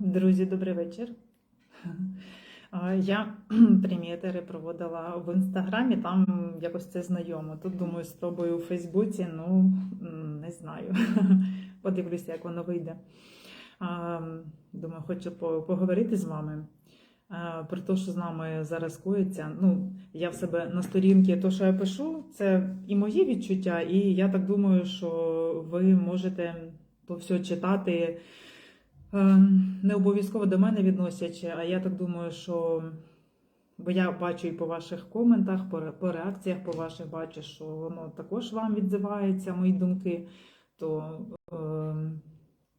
Друзі, добрий вечір. Я прямі етери проводила в інстаграмі, там якось це знайомо. Тут думаю, спробую у Фейсбуці, ну не знаю. Подивлюся, як воно вийде. Думаю, хочу поговорити з вами. Про те, що з нами зараз коїться. Ну, я в себе на сторінці, то, що я пишу, це і мої відчуття, і я так думаю, що ви можете то все читати. Е, Не обов'язково до мене відносячи, а я так думаю, що бо я бачу і по ваших коментах, по, реакціях по ваших бачу, що воно також вам відзивається, мої думки. То е,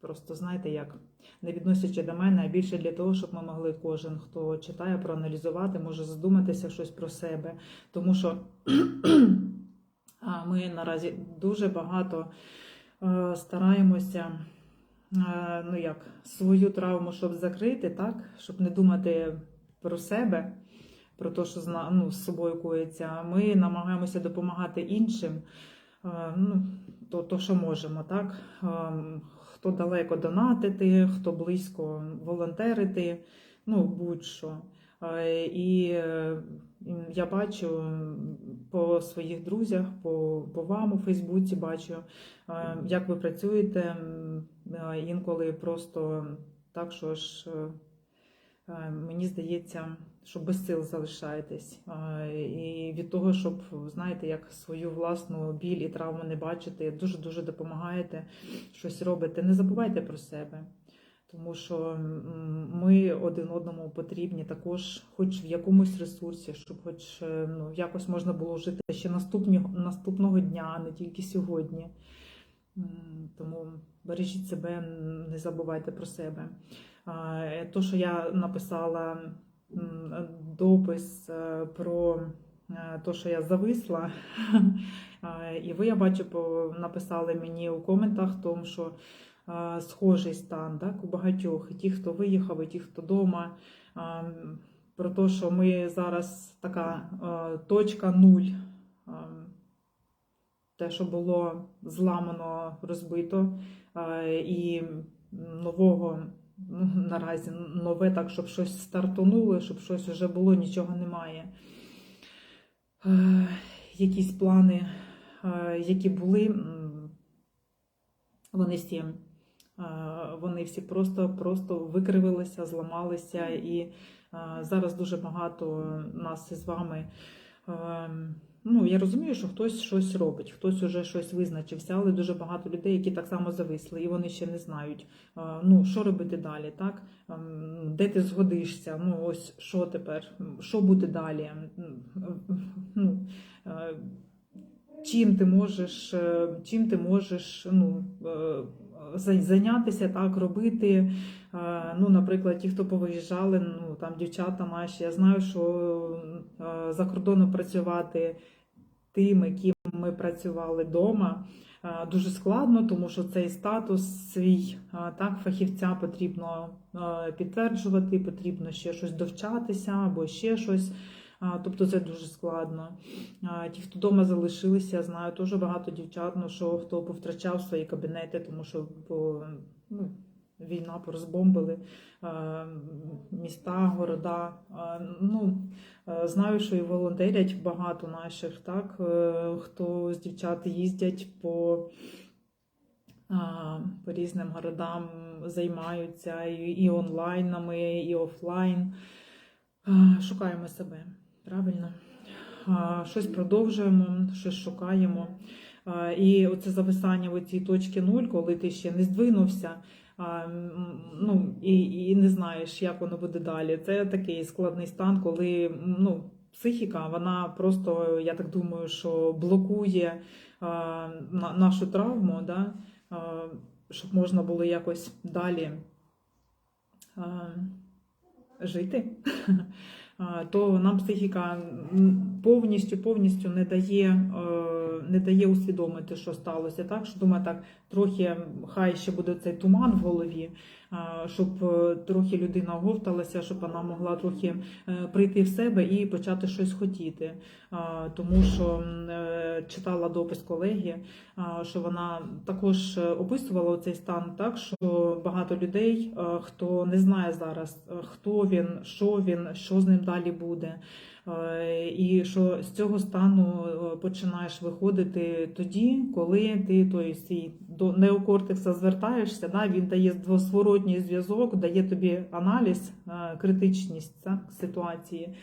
просто знаєте як, не відносячи до мене, а більше для того, щоб ми могли кожен, хто читає, проаналізувати, може задуматися щось про себе. Тому що ми наразі дуже багато е, стараємося ну як, свою травму, щоб закрити, так? щоб не думати про себе, про те, що ну, з собою коїться. Ми намагаємося допомагати іншим, е, ну, то, то, що можемо. Так? Е, Хто далеко донатити, хто близько волонтерити, ну будь-що. Е, І е, я бачу по своїх друзях, по, по вам у Фейсбуці бачу, е, як ви працюєте. Інколи просто так, що ж е, е, мені здається, що без сил залишаєтесь. І від того, щоб, знаєте, як свою власну біль і травму не бачити, дуже-дуже допомагаєте, щось робите. Не забувайте про себе. Тому що ми один одному потрібні також, хоч в якомусь ресурсі, щоб хоч е, ну, якось можна було жити ще наступні, наступного дня, а не тільки сьогодні. Тому бережіть себе, не забувайте про себе. Е, То, що я написала допис е, про те, що я зависла, і ви, я бачу, написали мені у коментах, тому що схожий стан так, у багатьох, ті, хто виїхав, і ті, хто вдома. Про те, що ми зараз така точка нуль. Те, що було зламано, розбито, і нового ну, наразі нове, так, щоб щось стартонуло, щоб щось вже було, нічого немає. Е, Якісь плани, е, які були, вони всі, е, вони всі просто, просто викривилися, зламалися, і е, зараз дуже багато нас із вами. Ну, я розумію, що хтось щось робить, хтось уже щось визначився, але дуже багато людей, які так само зависли, і вони ще не знають, е, ну, що робити далі, так? Ем, Де ти згодишся? Ну, ось що тепер, що буде далі? Ну, е, чим ти можеш, е, чим ти можеш ну, зайнятися, так, робити. Ну, наприклад, ті, хто повиїжджали, ну там дівчата наші, я знаю, що за кордоном працювати тим, яким ми працювали вдома, дуже складно, тому що цей статус свій так, фахівця потрібно підтверджувати, потрібно ще щось довчатися або ще щось. Тобто це дуже складно. Ті, хто вдома залишилися, знаю дуже багато дівчат, ну, що хто повтрачав свої кабінети, тому що ну, війна порозбомбили міста, города. Ну, знаю, що і волонтерять багато наших, так, е, хто з дівчат їздять по. По різним городам займаються і, онлайнами, і офлайн. Шукаємо себе, правильно? Щось продовжуємо, щось шукаємо. І оце зависання в цій точці нуль, коли ти ще не здвинувся, ну, і, і не знаєш, як воно буде далі. Це такий складний стан, коли ну, психіка, вона просто, я так думаю, що блокує нашу травму, да? щоб можна було якось далі. жити, то нам психіка повністю повністю не дає, е, не дає усвідомити, що сталося. Так що думаю, так трохи хай ще буде цей туман в голові, щоб е, трохи людина оговталася, щоб вона могла трохи е, прийти в себе і почати щось хотіти. Тому що е, читала допис колеги, що вона також описувала цей стан так, що багато людей, хто не знає зараз, хто він, що він, що з ним далі буде. Е, І що з цього стану е, починаєш виходити тоді, коли ти той свій до неокортекса звертаєшся, да, він дає двосворотній зв'язок, дає тобі аналіз, е, критичність так, ситуації,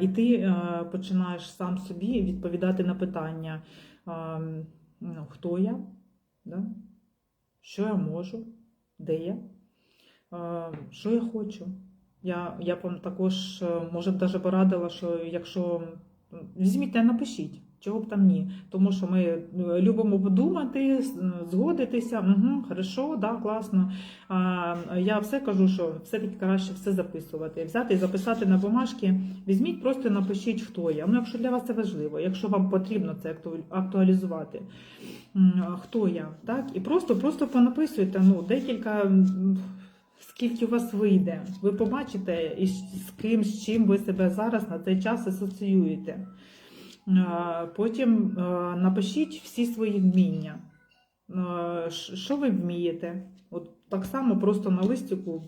і ти починаєш сам собі відповідати на питання, е, ну, хто я, да? що я можу, де я, е, що я хочу. Я, я вам також, е, може даже порадила, що якщо візьміть напишіть, чого б там ні. Тому що ми е, любимо подумати, згодитися, угу, хорошо, да, класно. А я все кажу, що все-таки краще все записувати. Взяти і записати на бумажки, візьміть, просто напишіть, хто я. Ну, якщо для вас це важливо, якщо вам потрібно це актуалізувати. Хто я? Так? І просто, просто понаписуйте ну, декілька. Скільки у вас вийде, ви побачите, з ким, з чим ви себе зараз на цей час асоціюєте. Е, Потім е, напишіть всі свої вміння. Е, Що ви вмієте? От так само просто на листику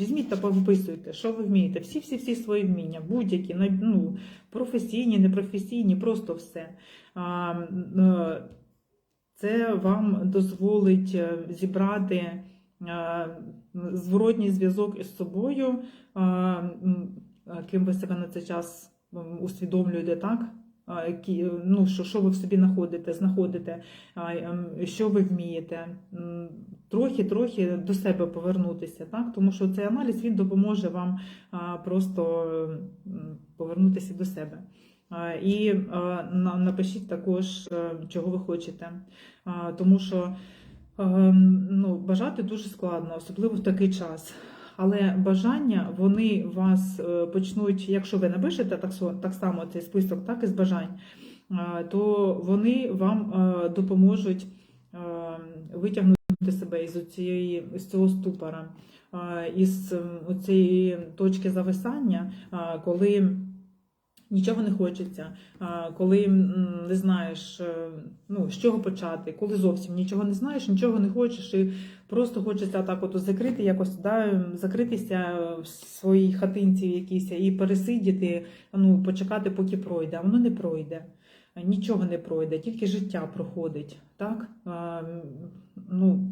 візьміть та повиписуйте, що ви вмієте. Всі-всі-всі свої вміння, будь-які, ну, професійні, непрофесійні, просто все. Це вам дозволить зібрати зворотній зв'язок із собою, е, е, ким ви себе на цей час усвідомлюєте, так? Які, ну, що, що ви в собі знаходите, знаходите, ем, що ви вмієте, трохи-трохи до себе повернутися, так? тому що цей аналіз він допоможе вам просто повернутися до себе. І е, напишіть також, е, чого ви хочете, тому що ну, бажати дуже складно, особливо в такий час. Але бажання вони вас е, почнуть, якщо ви напишете так, так само цей список, так і з бажань, е, то вони вам е, допоможуть е, витягнути себе із цієї з цього ступора, із ем, цієї точки зависання, коли нічого не хочеться, коли не знаєш, е, ну, з чого почати, коли зовсім нічого не знаєш, нічого не хочеш, і просто хочеться так от закрити якось, да, закритися в своїй хатинці якійсь і пересидіти, ну, почекати, поки пройде, а воно не пройде. Нічого не пройде, тільки життя проходить. Так? Ну,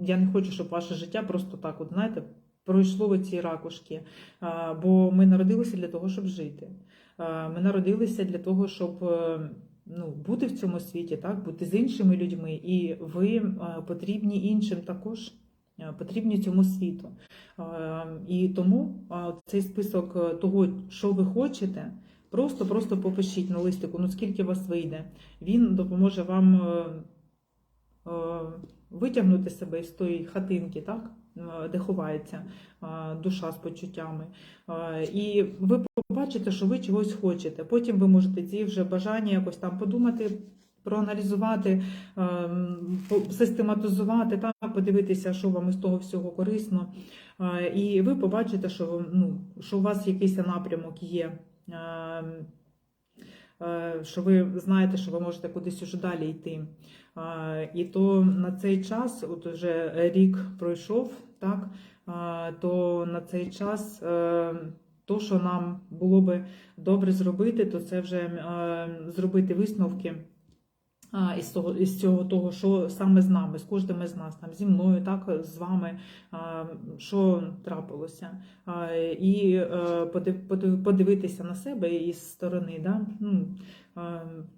я не хочу, щоб ваше життя просто так, от, знаєте, пройшло в ці ракушки. Бо ми народилися для того, щоб жити. Е, Ми народилися для того, щоб е, ну, бути в цьому світі, так, бути з іншими людьми, і ви е, потрібні іншим також. Потрібні цьому світу. І тому цей список того, що ви хочете, просто-просто попишіть на листику, ну скільки вас вийде. Він допоможе вам витягнути себе з тої хатинки, так? де ховається душа з почуттями. І ви побачите, що ви чогось хочете. Потім ви можете ці вже бажання якось там подумати, проаналізувати, ем, систематизувати, так, подивитися, що вам із того всього корисно. Е, І ви побачите, що, ну, що у вас якийсь напрямок є. ем, е, Що ви знаєте, що ви можете кудись уже далі йти. Е, І то на цей час, от вже рік пройшов, так, то на цей час е, то, що нам було би добре зробити, то це вже е, зробити висновки із того, із цього того, що саме з нами, з кожним із нас, там зі мною, так з вами, що трапилося, і е, подив- подив- подивитися на себе із сторони, да? ну,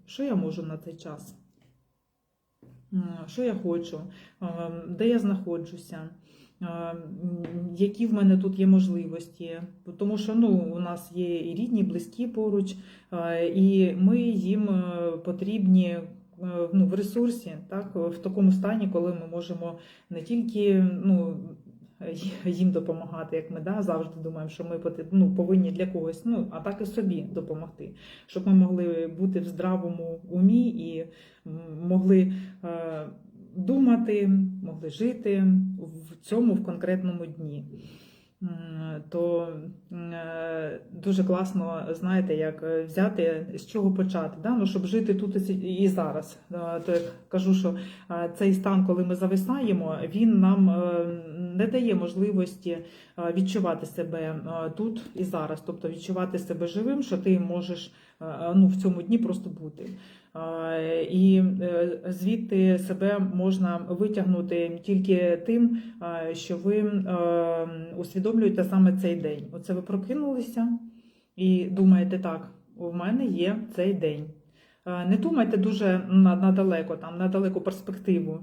що я можу на цей час, що я хочу, де я знаходжуся. М, Які в мене тут є можливості, тому що ну, у нас є і рідні, близькі поруч, е, і ми їм е, потрібні е, ну, в ресурсі, так, в такому стані, коли ми можемо не тільки ну, їм допомагати, як ми да, завжди думаємо, що ми ну, повинні для когось, ну, а так і собі допомогти, щоб ми могли бути в здравому умі і могли е, думати, могли жити в цьому в конкретному дні. то е, дуже класно, знаєте, як взяти, з чого почати, да? ну, щоб жити тут і зараз. Е, То я кажу, що е, цей стан, коли ми зависаємо, він нам не дає можливості відчувати себе тут і зараз, тобто відчувати себе живим, що ти можеш ну, в цьому дні просто бути. І е, звідти себе можна витягнути тільки тим, що ви усвідомлюєте саме цей день. Оце ви прокинулися і думаєте, так, у мене є цей день. Не думайте дуже на, на далеко, там, на далеку перспективу.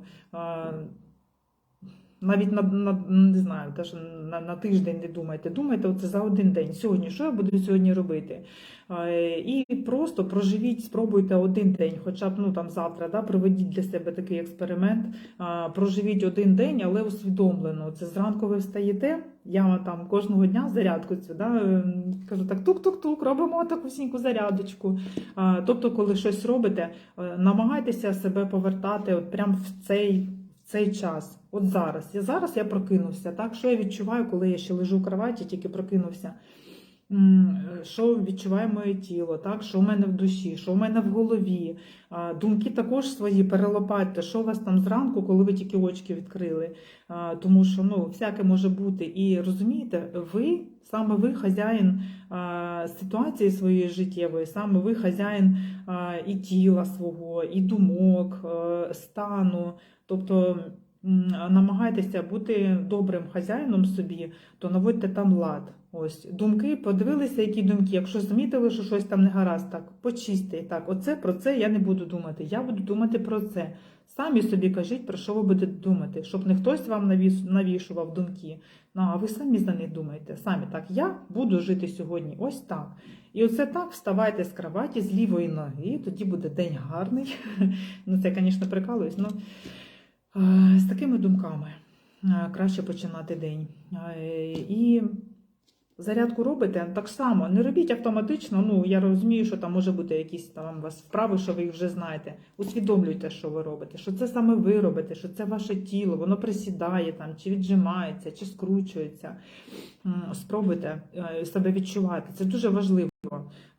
Навіть на, на не знаю, теж на, на тиждень не думайте. Думайте оце за один день. Сьогодні, що я буду сьогодні робити? І просто проживіть, спробуйте один день, хоча б ну там завтра, да, проведіть для себе такий експеримент. Проживіть один день, але усвідомлено. Це зранку ви встаєте. Я там кожного дня зарядку цю, да, е, кажу так, тук-тук-тук, робимо таку сіньку зарядочку. Тобто, коли щось робите, е, намагайтеся себе повертати от прямо в цей. Цей час, от зараз. Я зараз я прокинувся. Так, що я відчуваю, коли я ще лежу в кроваті, тільки прокинувся. М, Що відчуває моє тіло, так, що в мене в душі, що в мене в голові. Думки також свої перелопатьте, що у вас там зранку, коли ви тільки очки відкрили. Тому що ну, всяке може бути. І розумієте, ви саме ви хазяїн ситуації своєї життєвої, саме ви хазяїн і тіла свого, і думок, стану. Тобто намагайтеся бути добрим хазяїном собі, то наводьте там лад. Ось думки, подивилися, які думки. Якщо замітили, що щось там не гаразд, так почистите. Так, оце про це я не буду думати. Я буду думати про це. Самі собі кажіть, про що ви будете думати, щоб не хтось вам навішував думки. Ну, а ви самі за них думаєте. Самі так, я буду жити сьогодні. Ось так. І оце так вставайте з кроваті з лівої ноги, тоді буде день гарний. Ну, це, звісно, прикалуюсь. Ну, е, з такими думками краще починати день. І зарядку робите так само. Не робіть автоматично. Ну, я розумію, що там може бути якісь там вас вправи, що ви їх вже знаєте. Усвідомлюйте, що ви робите, що це саме ви робите, що це ваше тіло, воно присідає там, чи віджимається, чи скручується. Спробуйте е, себе відчувати. Це дуже важливо.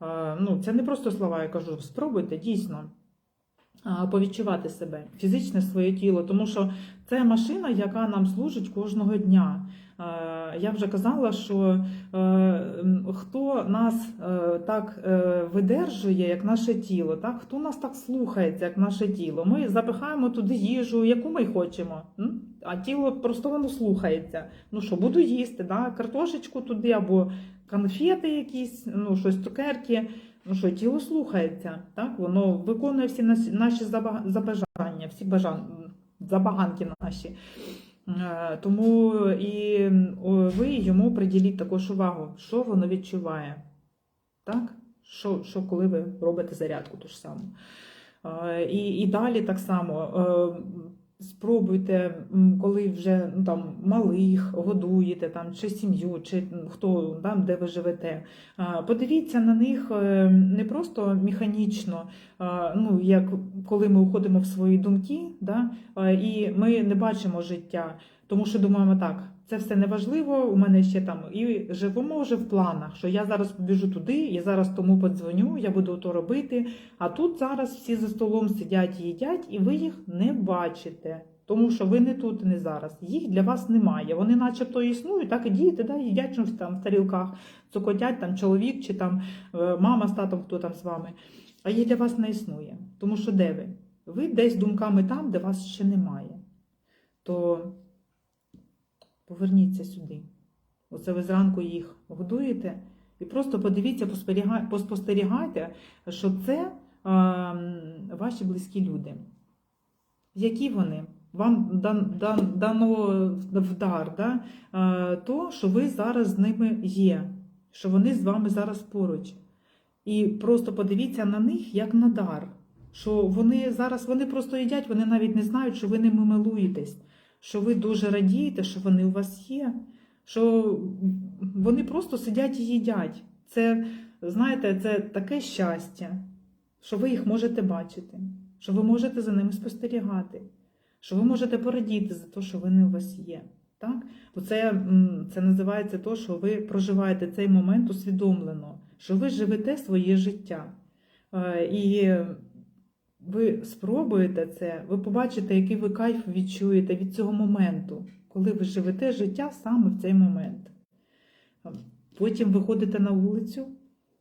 Е, Ну, це не просто слова, я кажу. Спробуйте дійсно повідчувати себе, фізичне своє тіло, тому що це машина, яка нам служить кожного дня. Е, Я вже казала, що е, хто нас е, так видержує, як наше тіло, так? хто нас так слухається, як наше тіло. Ми запихаємо туди їжу, яку ми хочемо, а тіло просто воно слухається. Ну що, буду їсти, да? картошечку туди або конфети якісь, ну щось цукерки. Ну що, тіло слухається, так? Воно виконує всі наші заба- забажання, всі бажан... забаганки наші. Е, Тому і ви йому приділіть також увагу, що воно відчуває. Так? Що, що коли ви робите зарядку ту ж саму. Е, І, і далі так само. Спробуйте, коли вже ну, там, малих годуєте, там, чи сім'ю, чи хто там, де ви живете. Подивіться на них е, не просто механічно, ну, як коли ми уходимо в свої думки, да, і ми не бачимо життя, тому що думаємо так. Це все неважливо, у мене ще там і живемо вже в планах, що я зараз побіжу туди, я зараз тому подзвоню, я буду то робити. А тут зараз всі за столом сидять і їдять, і ви їх не бачите. Тому що ви не тут, і не зараз. Їх для вас немає. Вони начебто існують, так і діти, да, їдять щось там в тарілках, цокотять там чоловік чи там е, мама з татом, хто там з вами. А їх для вас не існує. Тому що де ви? Ви десь думками там, де вас ще немає. То поверніться сюди. Оце ви зранку їх годуєте, і просто подивіться, поспостерігайте, що це ваші близькі люди. Які вони? Вам дан, дан, дано в дар, да? то, що ви зараз з ними є, що вони з вами зараз поруч. І просто подивіться на них як на дар. Що вони зараз вони просто їдять, вони навіть не знають, що ви ними милуєтесь, що ви дуже радієте, що вони у вас є, що вони просто сидять і їдять. Це, знаєте, це таке щастя, що ви їх можете бачити, що ви можете за ними спостерігати, що ви можете порадіти за те, що вони у вас є. Так? Оце це називається то, що ви проживаєте цей момент усвідомлено, що ви живете своє життя. Е, І ви спробуєте це, ви побачите, який ви кайф відчуєте від цього моменту, коли ви живете життя саме в цей момент. Потім виходите на вулицю,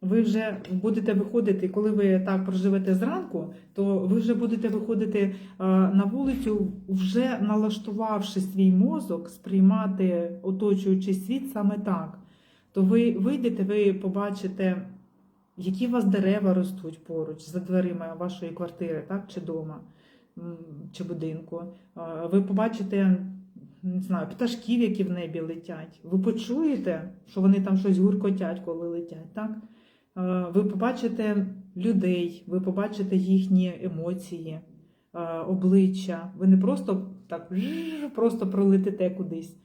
ви вже будете виходити, коли ви так проживете зранку, то ви вже будете виходити е, на вулицю, вже налаштувавши свій мозок, сприймати оточуючий світ саме так. То ви вийдете, ви побачите, які у вас дерева ростуть поруч за дверима вашої квартири, так, чи дома, чи будинку. Ви побачите не знаю, пташків, які в небі летять. Ви почуєте, що вони там щось гуркотять, коли летять, так? Ви побачите людей, ви побачите їхні емоції, обличчя. Ви не просто так просто пролетите кудись,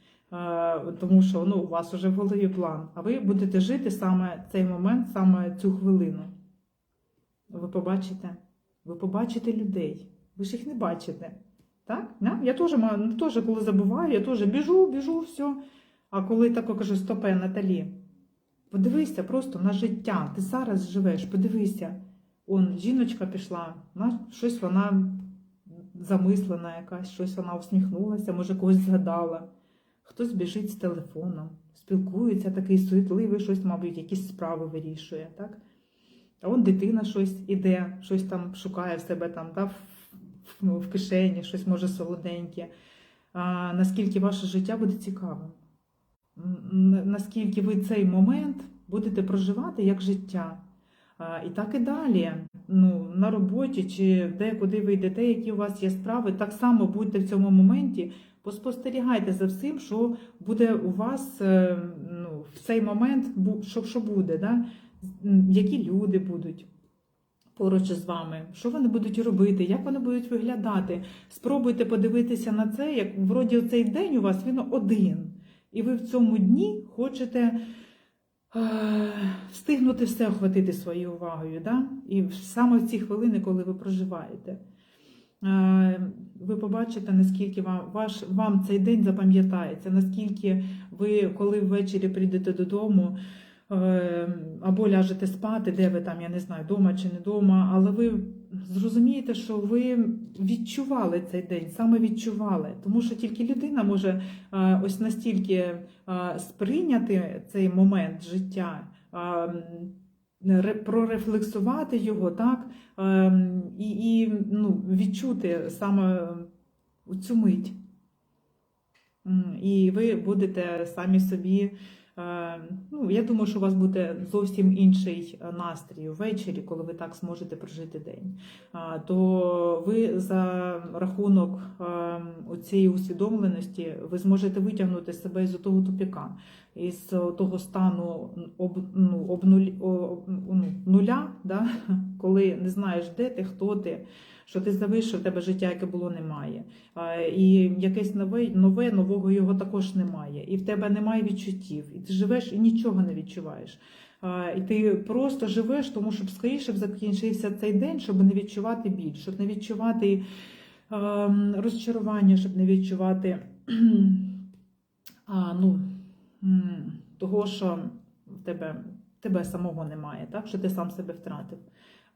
тому що ну, у вас вже в голові план, а ви будете жити саме цей момент, саме цю хвилину. Ви побачите, ви побачите людей. Ви ж їх не бачите. Так? Я теж ну, теж, коли забуваю, я теж біжу, біжу, все. А коли тако кажу, стопе, Наталі, подивися просто на життя. Ти зараз живеш, подивися. Он, жіночка пішла, вона, щось вона замислена якась, щось вона усміхнулася, може когось згадала. Хтось біжить з телефоном, спілкується, такий суетливий, щось, мабуть, якісь справи вирішує. Так? А он дитина щось іде, щось там шукає в себе там, да, в, в, в кишені, щось може солоденьке. А, наскільки ваше життя буде цікавим? Наскільки ви цей момент будете проживати як життя? А, І так і далі. Ну, на роботі чи де, куди ви йдете, які у вас є справи, так само будьте в цьому моменті, поспостерігайте за всім, що буде у вас е, ну, в цей момент, що, що буде, да? Які люди будуть поруч з вами, що вони будуть робити, як вони будуть виглядати. Спробуйте подивитися на це, як вроді цей день у вас він один. І ви в цьому дні хочете е, встигнути все охватити своєю увагою. Да? І саме в ці хвилини, коли ви проживаєте. Е, Ви побачите, наскільки вам, ваш, вам цей день запам'ятається, наскільки ви, коли ввечері прийдете додому, е, або ляжете спати, де ви там, я не знаю, дома чи не дома, але ви зрозумієте, що ви відчували цей день, саме відчували. Тому що тільки людина може е, ось настільки сприйняти цей момент життя. Е, ре- Прорефлексувати його, так, ем, і, і ну, відчути саме цю мить. І ви будете самі собі. е, Ну, я думаю, що у вас буде зовсім інший е, настрій ввечері, коли ви так зможете прожити день. То ви за рахунок е, цієї усвідомленості ви зможете витягнути себе з того тупіка, із того стану об, ну, об нулі, о- ну, нуля, да? коли не знаєш, де ти, хто ти, що ти завишив, в тебе життя, яке було, немає. І якесь нове, нове, нового його також немає. І в тебе немає відчуттів. І ти живеш і нічого не відчуваєш. І ти просто живеш, тому щоб скоріше закінчився цей день, щоб не відчувати біль, щоб не відчувати ем, розчарування, щоб не відчувати а, ну, того, що в тебе, тебе самого немає, так? що ти сам себе втратив.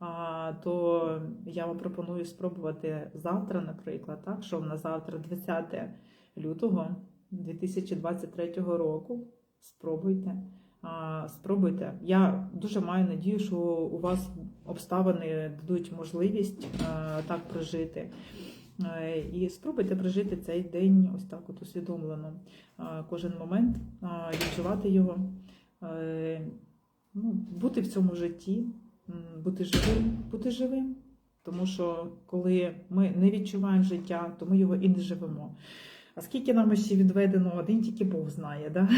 А, то я вам пропоную спробувати завтра, наприклад, так, що на завтра, 20 лютого 2023 року. Спробуйте. Спробуйте. Я дуже маю надію, що у вас обставини дадуть можливість так прожити. Е, І спробуйте прожити цей день ось так от усвідомлено. Кожен момент, відчувати його, е, ну, бути в цьому житті, бути живим, бути живим. Тому що коли ми не відчуваємо життя, то ми його і не живемо. А скільки нам ще відведено, один тільки Бог знає. Да?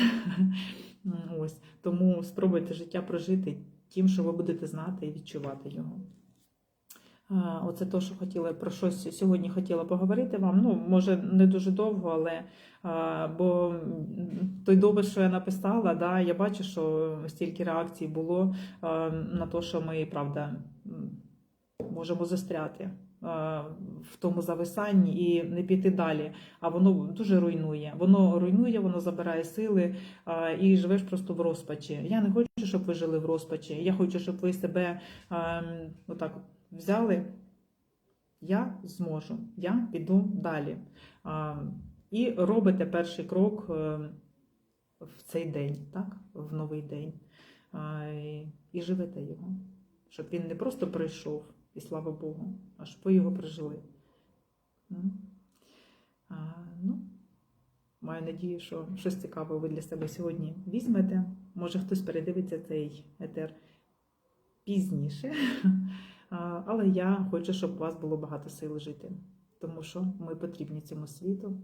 Ось. Тому спробуйте життя прожити тим, що ви будете знати і відчувати його. А, Оце те, що хотіла про щось сьогодні хотіла поговорити вам. Ну, може, не дуже довго, але бо той допис, що я написала, да, я бачу, що стільки реакцій було на те, що ми, правда, можемо застряти в тому зависанні і не піти далі. А воно дуже руйнує. Воно руйнує, воно забирає сили і живеш просто в розпачі. Я не хочу, щоб ви жили в розпачі. Я хочу, щоб ви себе а, м, отак взяли. Я зможу, я піду далі. І робите перший крок е, в цей день, так? в новий день. І, живете його. Щоб він не просто прийшов, і слава Богу, а щоб ви його прожили. Ну, маю надію, що щось цікаве ви для себе сьогодні візьмете. Може, хтось передивиться цей етер пізніше. Але я хочу, щоб у вас було багато сил жити, тому що ми потрібні цьому світу.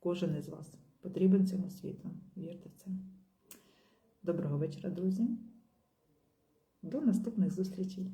Кожен із вас потрібен цьому світу. Вірте в це. Доброго вечора, друзі. До наступних зустрічей.